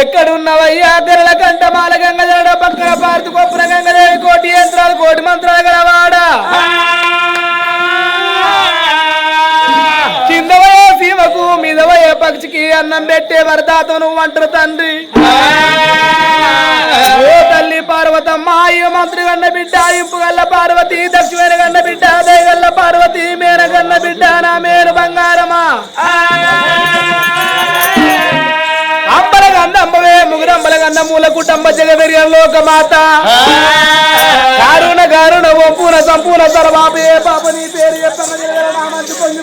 ఎక్కడున్నవయ్యా తెరల కంట మాల గంగదడ పక్కన పార్తి కొప్పున గంగదేవి కోటి యంత్రాలు కోటి మంత్రాలు గలవాడా కిందవయే సీమకు మీదవయే పక్షికి అన్నం పెట్టే వరదాత నువ్వు అంటారు తండ్రి. ఓ తల్లి పార్వతమ్మ అయ్య మంత్రి గన్న బిడ్డ ఇంపు గల్ల పార్వతి దక్షిణ గన్న బిడ్డ దయగల్ల పార్వతి మేర గన్న బిడ్డ నా మేరు బంగారమా? మూల కుటుంబ జగవెరియ లోకమాత. కారుణ గారుణ ఒంపున సంపూర్ణ సర్వాపే పాప నీ పేరు పొంగి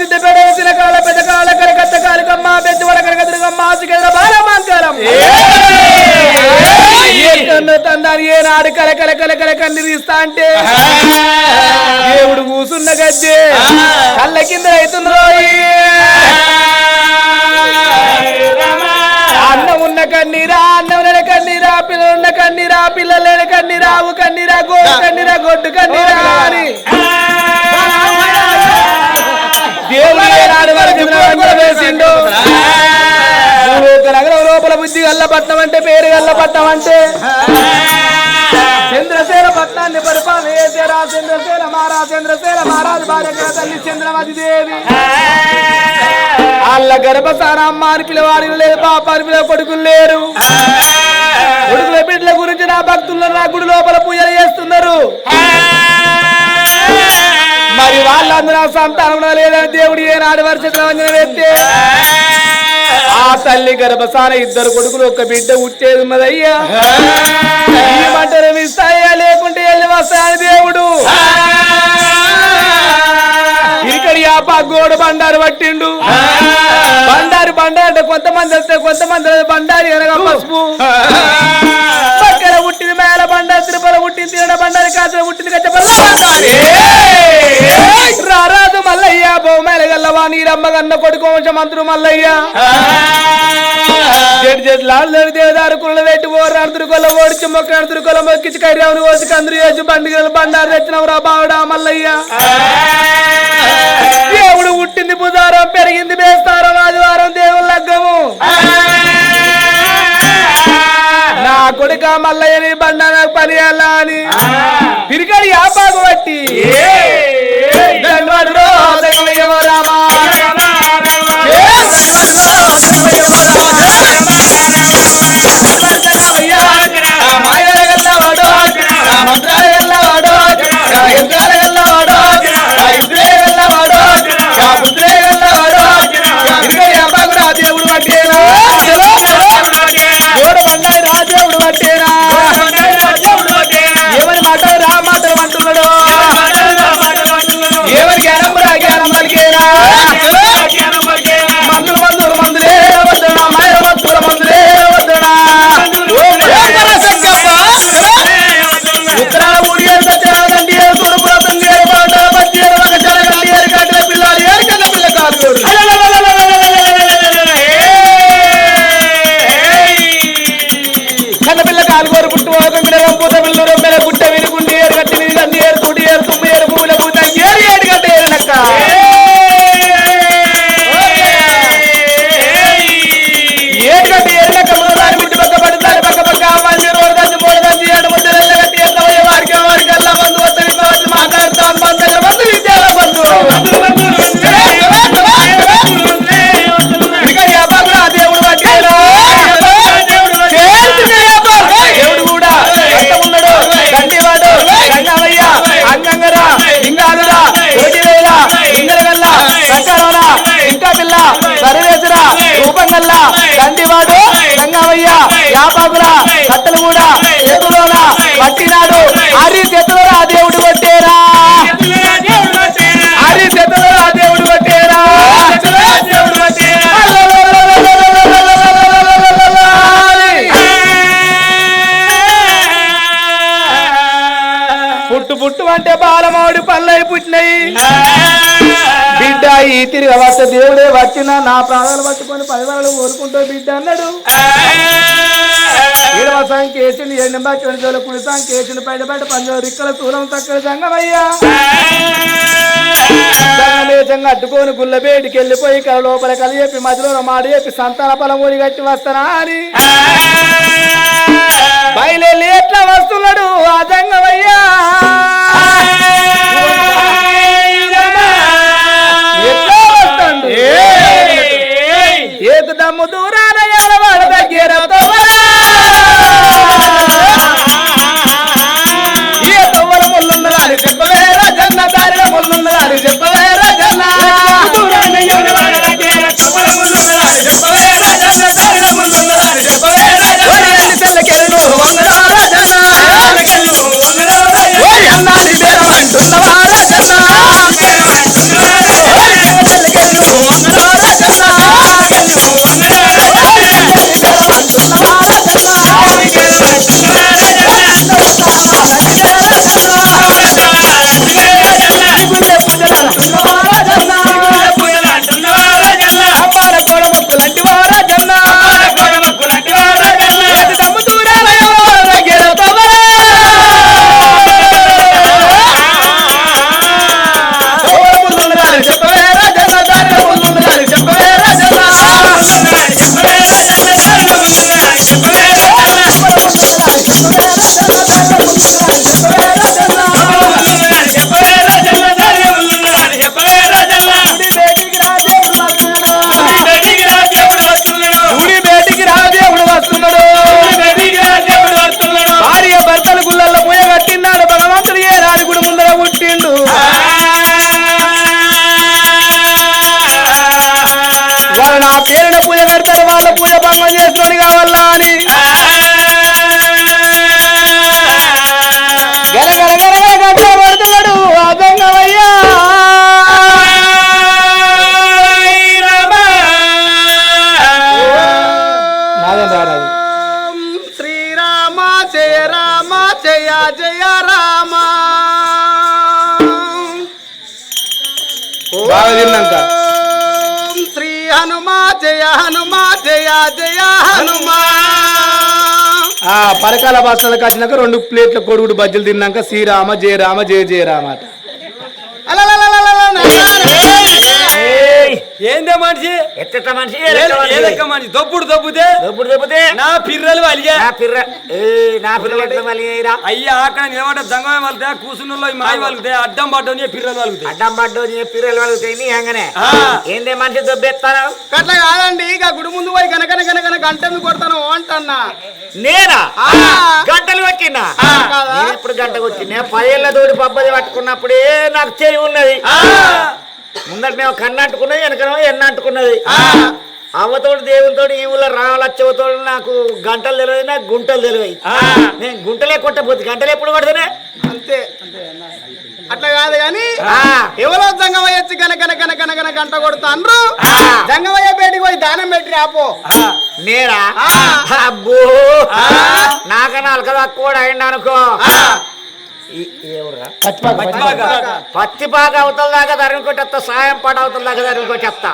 సిద్ధపేట వేసిన కాల పెద్ద కాల కరకత్త కాలకమ్మ పెద్ద వడ కరకదురుగమ్మ ఆసిగడ బాలమాంకారం ఏ! కన్ను తందాని ఏ నాడు కల కల కల కల కన్ను తీస్తా అంటే దేవుడు కూసున్న గద్దె కళ్ళ కింద అవుతుండ్రోయి కన్నీరా కన్నీరా పిల్లలు ఉన్న కన్నీరా పిల్లలు లేని కన్నీరా ఆవు కన్నీరా గోడు కన్నీరా గొడ్డు కన్నీరా అని. దేవుడు ఏనాడు వరకు నగరం వేసిండు. నగరం లోపల బుద్ధి గల్లపట్నం అంటే పేరు గల్లపట్నం అంటే. పట్నాన్ని పరిపాలన రాజేంద్ర చంద్రసేన మహారాజేంద్ర చంద్రసేన మహారాజు భార్య తల్లి చంద్రమతి దేవి. వాళ్ళ గర్భసాన అమ్మ అని పిలవాడి లేదు పాప అని పిలవ కొడుకులు లేరు. కొడుకుల బిడ్డల గురించి నా భక్తులు నా గుడి లోపల పూజలు చేస్తున్నారు. మరి వాళ్ళందరూ సంతానం లేదని దేవుడు ఏనాడు వర్షం వంజన వేస్తే ఆ తల్లి గర్భసాన ఇద్దరు కొడుకులు ఒక బిడ్డ ఉట్టేది ఉన్నదయ్యా. ఈ మంటలు ఇస్తాయా లేకుంటే వెళ్ళి వస్తాయని దేవుడు. ఇక్కడ యాప గోడ బండారు పట్టిండు. బండారు బండారు అంటే కొంతమంది వస్తే కొంతమంది బండారు ఎనగా పసుపు. పక్కన పుట్టింది మేల బండారు తిరుపతి పుట్టింది తిరడ బండారు కాసిన పుట్టింది రారాజు మల్లయ్య బొమ్మల గల్లవా నీరమ్మ గన్న కొడుకు వంశ మంత్రు మల్లయ్య చెడు దేవదారు కుళ్ళు పెట్టి ఓరు అడుతురు కొల్ల ఓడిచి మొక్క అడుతురు కొల్ల మొక్కించి కర్యావుని ఓసి కందురు వేసి బండిగలు బండారు తెచ్చినవు రా బావుడా మల్లయ్య. దేవుడు పుట్టింది బుధారం పెరిగింది బేస్తారం ఆదివారం దేవుళ్ళ లగ్గము. నా కొడుక మల్లయ్యని బండ నాకు పని అని. ఈ తిరిగి వస్త దేవుడే వచ్చిన నా ప్రాణాలు పట్టుకొని పదివాళ్ళు ఊరుకుంటూ బిడ్డ అన్నాడు. ఏడవ సంకేసిండు ఎండ చెడు జోల కుడి సంకేసిండు బయట బయట పంజో రిక్కల సూలం తక్కల సంగమయ్యా. కట్టుకొని గుళ్ళ బేటికి వెళ్ళిపోయి కల లోపల కలి చెప్పి మధ్యలో మాట చెప్పి సంతాన ఫలం ఊరి కట్టి వస్తానా అని. బయలు ఎట్లా వస్తున్నాడు ఆ జంగమయ్యా ఆ పరకాల బస్తాలకు వచ్చినాక రెండు ప్లేట్ల కొడుగుడు బజ్జీలు తిన్నాక శ్రీరామ జయ రామ జయ జయ రామ అట అలలలలలల నాయనా. ఏందే మనిషి? ఎత్తట మనిషి? ఏదక్క మనిషి? దొప్పుడు దొబ్బుతే దొప్పుడు దొబ్బుతే నా పిర్రలు అలిగా నా పిర్ర. ఏ నా పిర్ర ఎట్లా మళ్ళీ రా అయ్యా అక్కడ నిలబడ్డ దంగమే వాళ్ళతే కూసున్నలో ఈ మాయ వాళ్ళతే అడ్డం పడ్డం పిర్రలు వాళ్ళుతాయి అడ్డం పడ్డు నీ పిర్రలు వలుగుతాయి నీ హంగనే ఆ. ఏందే మనిషి దొబ్బెత్తాను అట్లా కాదండి ఇక గుడి ముందు పోయి కనకన కనకన గంటను కొడతాను అంటన్నా. నేనా? ఆ. గంటలు కొట్టినా ఆ. కాదా? నేను ఎప్పుడు గంట కొట్టినా? పదేళ్ళ తోటి పబ్బది పట్టుకున్నప్పుడే నాకు చేయి ఉన్నది. ముందట మేము కన్ను అంటుకున్నది వెనకనేమో ఎన్న అంటుకున్నది అవ్వతోడు దేవునితోటి ఈ ఊళ్ళో రావాలచ్చవతోడు నాకు గంటలు తెలియదు నాకు గుంటలు తెలియదు. నేను గుంటలే కొట్టపోతే గంటలు ఎప్పుడు కొడతానే అంతే. అట్లా కాదు కానీ. ఎవరో జంగమయ్య వచ్చి కనకన కనకన కన గంట కొడతాండ్రు. జంగమయ్య బయటికి పోయి దానం పెట్టి రాపో నేరా. అబ్బో. నాకన్నా అలక తక్కువ అనుకో ఈ- ఎవరురా? పత్తి పాక అవతల దాకా కొట్టేస్తా సాయం పాట అవతల దాకా కొట్టేస్తా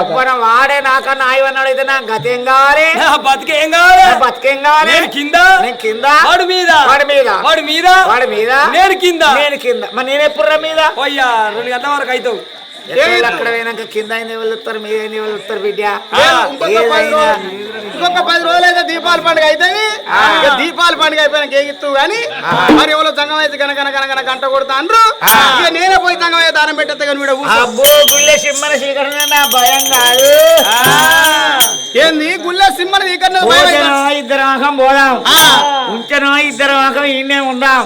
అబ్బన వాడే నాకన్నా ఆయవన్నాడు అయితే నాకు గతేం కావాలి నా బతికేం కావాలి నా బతికేం కావాలి నేను కింద? నేను కింద? వాడు మీద? వాడి మీద? వాడు మీద? వాడి మీద? నేను కింద? నేను కింద. మరి నేను ఎప్పుడు మీద? పోయ్యా రెండు గంటల వరకు అవుతావు. అక్కడ పోయినాక కింద అయింది వెళ్తారు మీద అయింది వెళ్తారు బిడ్డ. ఇంకొక పది ఏదైనా రోజులు ఇంకొక పది రోజులు అయితే దీపావళి పండుగ అవుతుంది ఇక దీపావళి పండుగ అయిపోయినాక ఏగిత్తు గాని మరి ఎవరో సంఘం అయితే కనకన కనకన గంట కొడతాండ్రు. ఇక నేనే పోయి సంఘం అయితే దానం పెట్టేస్తా కానీ వీడు. అబ్బో గుళ్ళే సింహన శీకరణ నా భయం కాదు. ఏంది? గుళ్ళ సింహని పోతేనో ఇద్దరు ఆకం పోదాం. ఉంచనో ఇద్దరు ఆకం ఈయనే ఉందాం.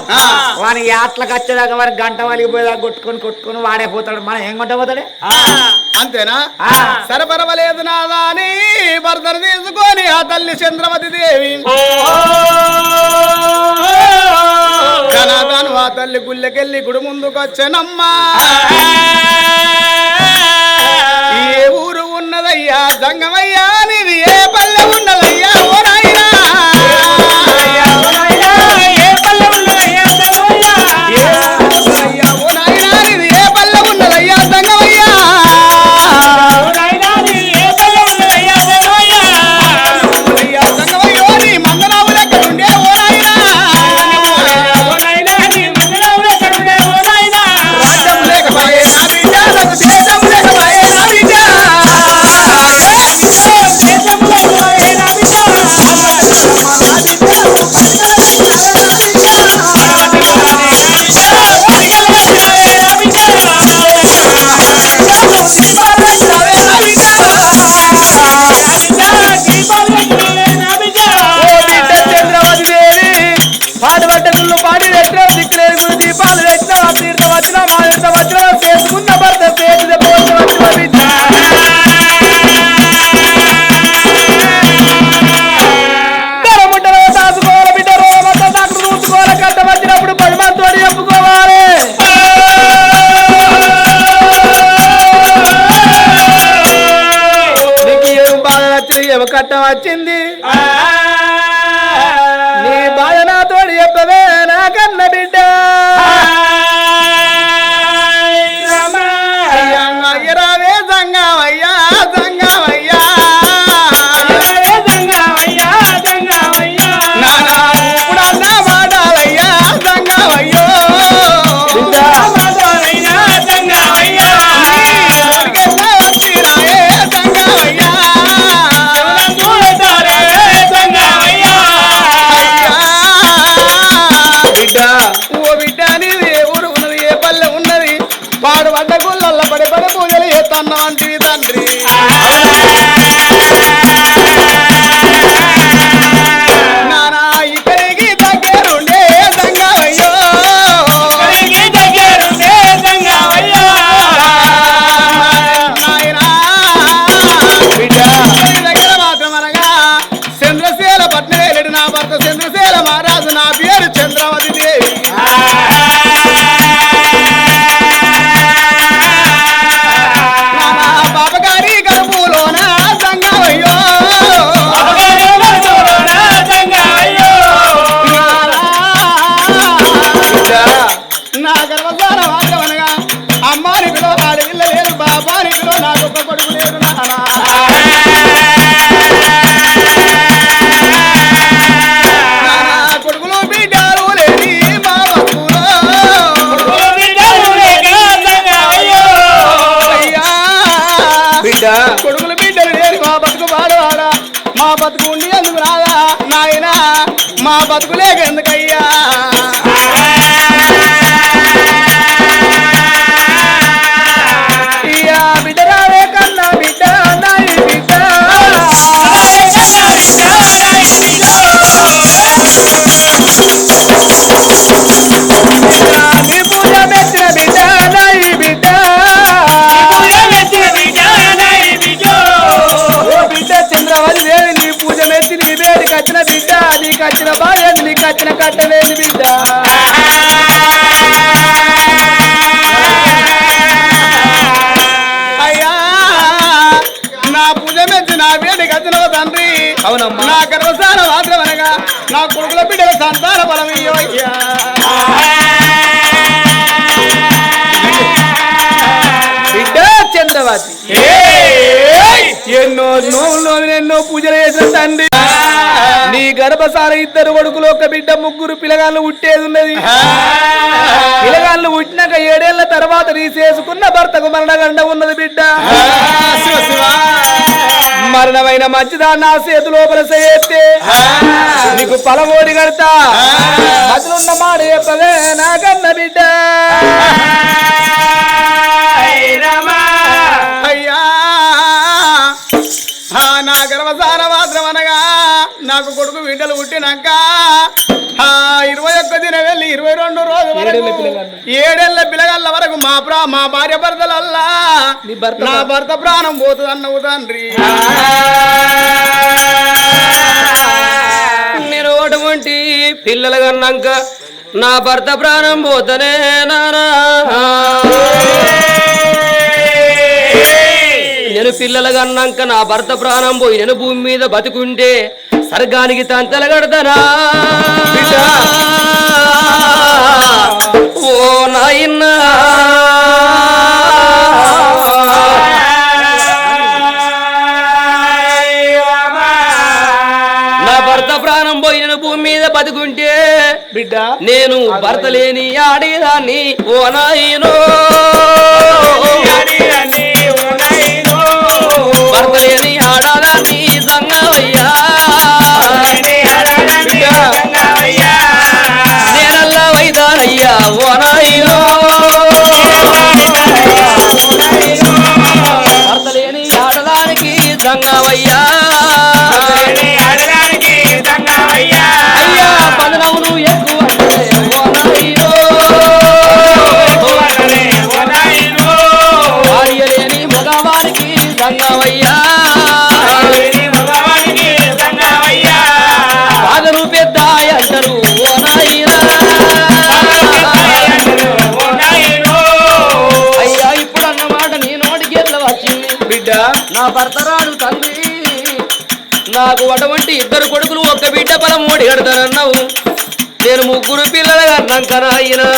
వాని యాత్లకు వచ్చేదాకా వారి గంట వలిగి పోయేదాకా కొట్టుకొని కొట్టుకొని వాడే పోతాడు. మనం ఏం కొంట పోతాడే అంతేనా. సరపరవలేదు నాదా అని భర్తను తీసుకొని ఆ తల్లి చంద్రమతి దేవి. కనగాను ఆ తల్లి గుళ్ళకెళ్ళి గుడి ముందుకొచ్చానమ్మా. ఏ ఊరు ఉన్నదయ్యా సంగమయ్యా నీది ఏ పల్లె ఉన్నదయ్యా? వడ్డగుళ్ళల్లో పడ్డ గుళ్ళల్ల పడి పడి పూజలు చేతన్న మా బతుకు లేక ఎందుకయ్యా ఇయ్యా కన్నా బిడ్డ. నీ పూజ మెచ్చి నీ అయ్యా నా పూజ నా తండ్రి అవునమ్మా. మాత్రం అనగా నా కొడుకుల బిడ్డల సంతాన బలం అయ్యా. బిడ్డ చంద్రవతి ఎన్నో నోవులు ఎన్నో పూజలు చేసిన తండ్రి. నీ గర్భసార ఇద్దరు కొడుకులు ఒక బిడ్డ ముగ్గురు పిల్లగాళ్ళు పుట్టేది ఉన్నది. పిల్లగాళ్ళు పుట్టినాక ఏడేళ్ళ తర్వాత నీ చేసుకున్న భర్తకు మరణగండ ఉన్నది బిడ్డ. మరణమైన మంచిదా నా చేతి లోపల చేస్తే నీకు పలమోడి కడతా. అసలున్న మాట చెప్పదే నాకన్న బిడ్డ. నా గర్భసార మాత్రం అనగా నాకు కొడుకు బిడ్డలు పుట్టినాక ఆ ఇరవై ఒక్క దిన వెళ్ళి ఇరవై రెండు రోజుల వరకు ఏడేళ్ళ పిల్లగాళ్ళు. వరకు మా ప్రా మా భార్య భర్తలల్లా నీ భర్త నా భర్త. ప్రాణం పోతుంది అన్నవు తండ్రి నేను అటువంటి పిల్లలు కన్నాక నా భర్త ప్రాణం పోతనే నానా. నేను పిల్లలు కన్నాక నా భర్త ప్రాణం పోయి నేను భూమి మీద బతుకుంటే స్వర్గానికి తంతలు కడతానా? ఓ నాయనా నా భర్త ప్రాణం పోయి నేను భూమి మీద బతుకుంటే బిడ్డ. నేను భర్త లేని ఆడేదాన్ని. ఓ నాయనో. ఆడదానికి సంగవయ్యా అయ్యా పదనవును ఎక్కువ భార్య లేని మగవానికి సంగవయ్యా బాధను పెద్ద అంటారు ఓ నాయనా అయ్యా ఇప్పుడు అన్నమాట నీ నోటికి ఎట్లా వచ్చింది బిడ్డ నా భర్త రాడు. నాకు అటువంటి ఇద్దరు కొడుకులు ఒక్క బిడ్డ బలం ఓడి కడతానన్నావు నేను ముగ్గురు పిల్లలుగా అన్నాక నాయనా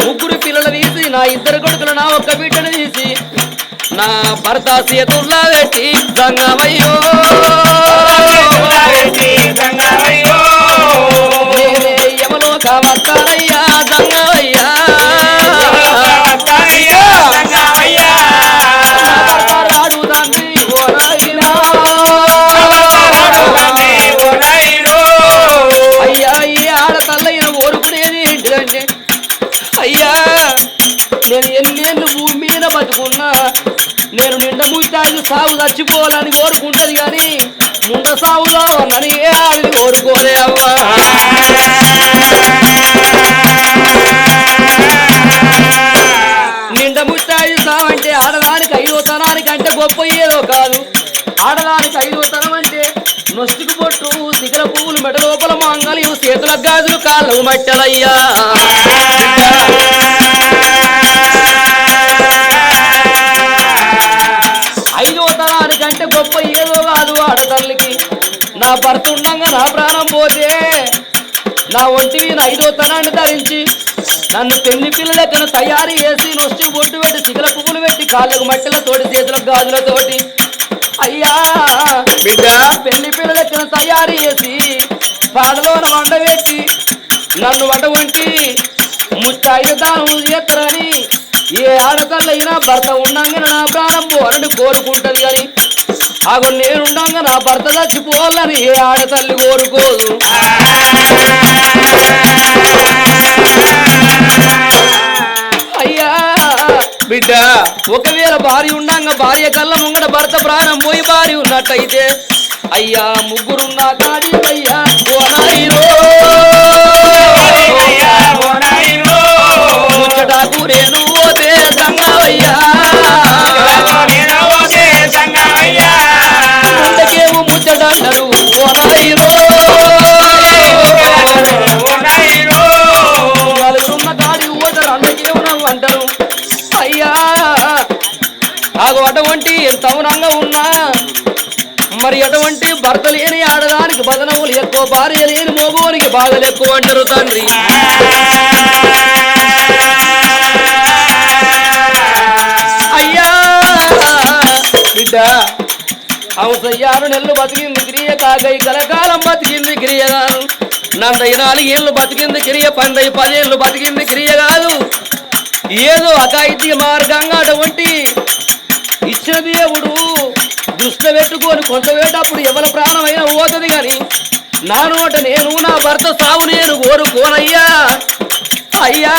ముగ్గురు పిల్లలు తీసి నా ఇద్దరు కొడుకులు నా ఒక్క బిడ్డను తీసి నా భర్త చేతుల్లా పెట్టి గంగమయ్యో కోరుకున్నా నేను నిండ ముట్టానికి సాగు చచ్చిపోవాలని కోరుకుంటది కానీ ముండ సాగు కావాలని ఏ ఆడది కోరుకోలే అవ్వా నిండ సాగు సావంటే ఆడదానికి ఐదో తనానికి అంటే గొప్ప ఏదో కాదు. ఆడదానికి ఐదో తనం అంటే నొస్తుకు పొట్టు శిఖర పువ్వులు మెడ లోపల మంగళి చేతుల గాజులు కాళ్ళు మట్టలయ్యా. గొప్ప ఏదో కాదు ఆడతల్లికి నా భర్త ఉండంగా నా ప్రాణం పోతే నా ఒంటి ఐదో తనాన్ని ధరించి నన్ను పెళ్ళి పిల్ల లెక్కన తయారు చేసి నొష్టి బొట్టు పెట్టి సిగల పువ్వులు పెట్టి కాళ్ళకు మట్టెలతోటి చేతులకు గాజులతోటి. అయ్యా బిడ్డ. పెళ్ళి పిల్ల లెక్కన తయారు చేసి పాడలోన వండబెట్టి నన్ను వంట వంటి ముత్తైదు దానం చేస్తారని ఏ ఆడతల్లైనా భర్త ఉండంగా నా ప్రాణం పోరని కోరుకుంటది కానీ ఆగో నేనుండంగా నా భర్త చచ్చిపోవాలని ఏ ఆడతల్లి కోరుకోదు. అయ్యా బిడ్డ ఒకవేళ భార్య ఉండంగా భార్య కళ్ళ ముంగడ భర్త ప్రాణం పోయి భార్య ఉన్నట్టయితే అయ్యా ముగ్గురున్న కాడి అయ్యా ఓ నాయనో. ముచ్చటాకు గంగవయ్యా ముందకేమో ఎంత అవునంగా ఉన్నా? మరి ఎటువంటి భర్త లేని ఆడదానికి బదనములు ఎక్కువ భార్య లేని మోగోనికి బాధలు ఎక్కువ అంటారు తండ్రి. అయ్యా! బిడ్డ అవసయ్యారు నెల్లు బతికింది క్రియ కాగై కలకాలం బతికింది క్రియగాను. నందై నాలుగేళ్ళు బతికింది క్రియ పండై పదేళ్ళు బతికింది క్రియ కాదు ఏదో అకాయితీ మార్గంగా అటువంటి ఇచ్చిన దేవుడు దుష్ట పెట్టుకొని కొంత వేటప్పుడు ఎవరి ప్రాణమైనా పోతుంది కానీ నా నోట నేను నా భర్త సావు నేను కోరుకోనయ్యా. అయ్యా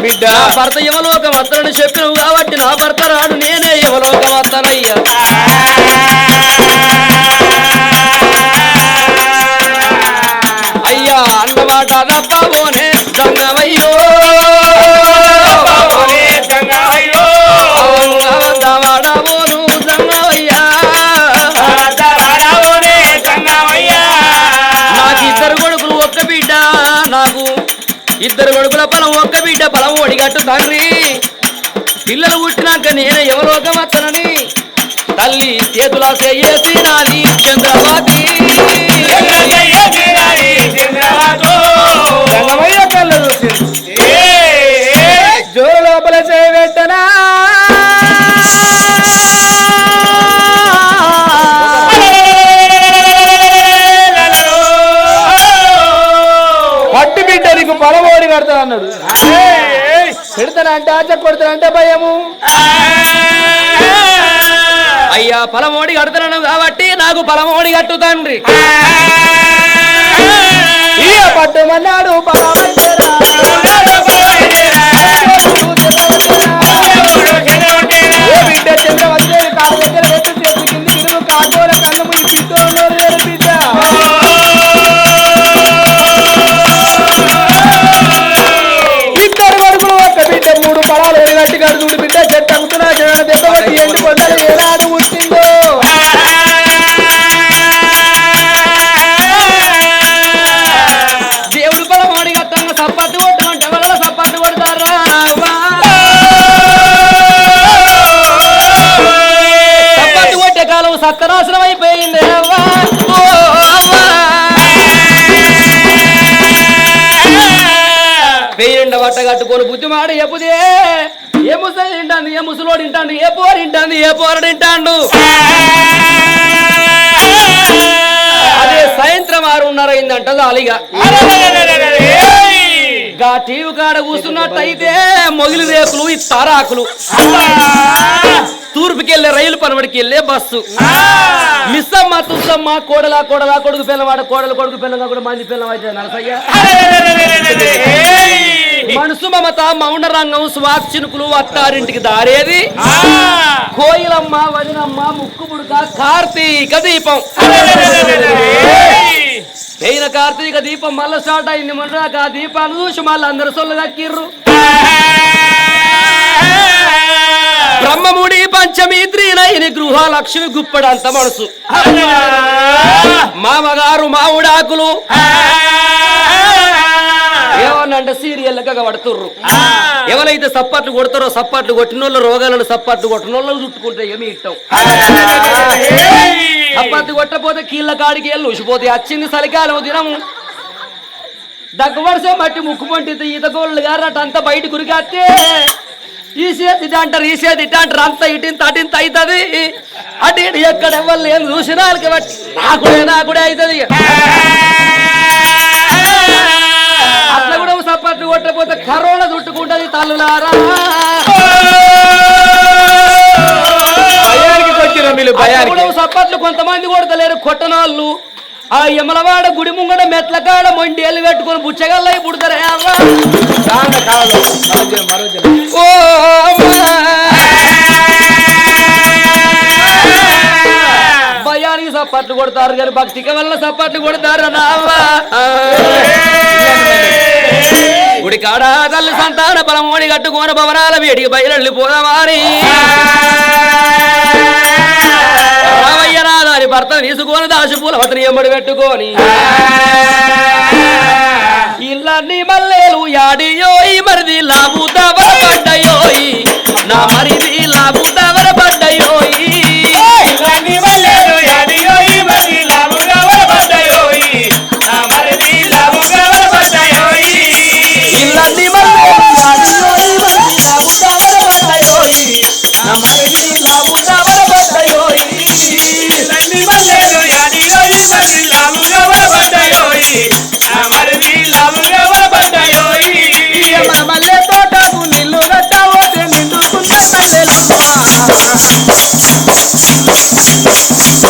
బిడ్డ. భర్త యమలోకం వస్తానని చెప్పినవు కాబట్టి నా భర్త రాడు నేనే యమలోకం వస్తానయ్యా. పిల్లలు పుట్టినాక నేను ఎవలోకం వస్తానని తల్లి చేతుల చేసి నాది చంద్రవతి రంగమయ్య కళ్ళు జోరు లోపల చేయబెట్టనా పట్టు బిడ్డ నీకు పొలమోడి కడతా అన్నాడు పెడతానంటే ఆచ కొడతానంటే భయము. అయ్యా పొలమోడి కడుతున్నాను కాబట్టి నాకు పొలమోడి కట్టు తండ్రి. పట్టుమన్నాడు బట్ట కట్టుకొని బుద్ధి మాడు ఎప్పుదే ఏ ముసలి తింటాను ఏ ముసలోడు తింటాను ఏ పోరు తింటాను ఏ పోరడు తింటాండు? అదే సాయంత్రం ఆరున్నర అయిందంట అలిగా గా టీవీ కాడ కూర్చున్నట్టయితే మొగిలి రేకులు ఈ తారాకులు. తూర్పుకెళ్ళే రైలు పనబడికి వెళ్ళే బస్సు. మిస్సమ్మ తుస్సమ్మ కోడలా కోడలా కొడుకు పిల్లవాడ కోడలు కొడుకు పిల్లగా కూడా మంది పిల్లం అయితే నరసయ్య. మనసు మమత మౌన రంగం స్వాక్ చినుకులు అత్తారింటికి దారేది. కోయిలమ్మ వదినమ్మ ముక్కు పుడుక కార్తీక దీపం. కార్తీక దీపం మళ్ళా స్టార్ట్ అయింది. మొన్నదాకా ఆ దీపాన్ని చూసి మళ్ళీ అందరు సొల్లు దక్కిర్రు బ్రహ్మముడి పంచమి త్రీనైని గృహ లక్ష్మి గుప్పడంత మనసు. మామగారు మావుడాకులు. ఏమన్నంటే సీరియల్ పడుతుర్రు ఎవరైతే సప్పట్లు కొడతారో సప్పట్లు కొట్టినోళ్ళు రోగాలను సప్పట్లు కొట్టినోళ్ళు చుట్టుకుంటే ఏమి ఇట్టం సప్పట్లు కొట్టపోతే కీళ్ళ కాడికి వెళ్ళి ఉసిపోతే వచ్చింది చలికాలం దినము. దగ్గు వరుస మట్టి ముక్కు పంటితే ఈత గోళ్ళు గారు అటు అంతా బయట గురికాస్తే ఈ చేతి ఇటు అంటారు ఈ చేతి ఇటు అంటారు అంత ఇటింత అటింత అవుతుంది. అటు ఇటు ఎక్కడ ఎవరు ఏం చూసినా వాళ్ళకి బట్టి నాకుడే నాకుడే అవుతుంది. అట్లా కూడా సప్పట్లు కొట్టకపోతే కరోనా చుట్టుకుంటది తల్లులారా. భయానికి కొట్టిన మీరు అట్లా భయానికి. కూడా సప్పట్లు కొంతమంది కొడతలేరు కొట్టనోళ్ళు. ఆ యమలవాడ గుడి ముంగడ మెట్ల కాడ మొండేళ్ళు పెట్టుకొని బుచ్చగల్లై పుడతారే. ఓ. భయానికి సప్పట్లు కొడతారు కానీ భక్తికి వల్ల సప్పట్లు కొడతారు నావా గుడి కాడ తల్లి సంతాన బలమోడి కట్టుకోని భవనాల వేడికి బయలు పోదామారి రామయ్య నాదాని భర్త తీసుకొని దాచిపూల వతని ఎమ్మడి పెట్టుకొని. ఇల్లన్ని మల్లెలు యాడియోయి మరిది లాభు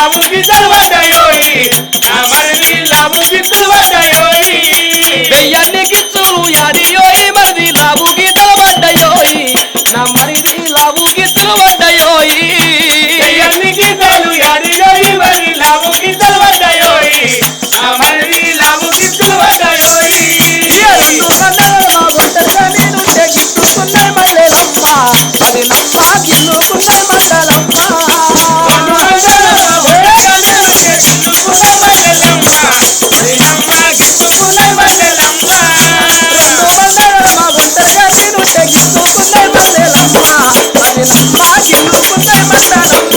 যাব বিদার my back.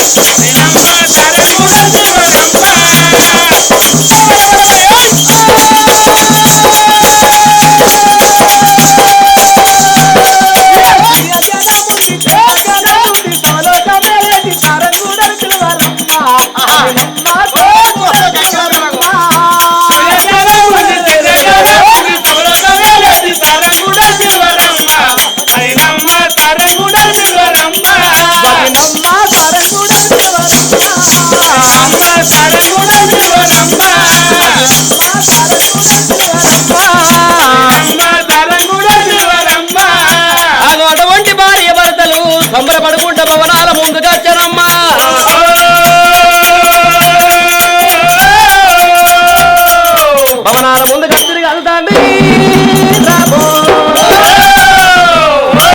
Me enamoré, seré mujer de verano.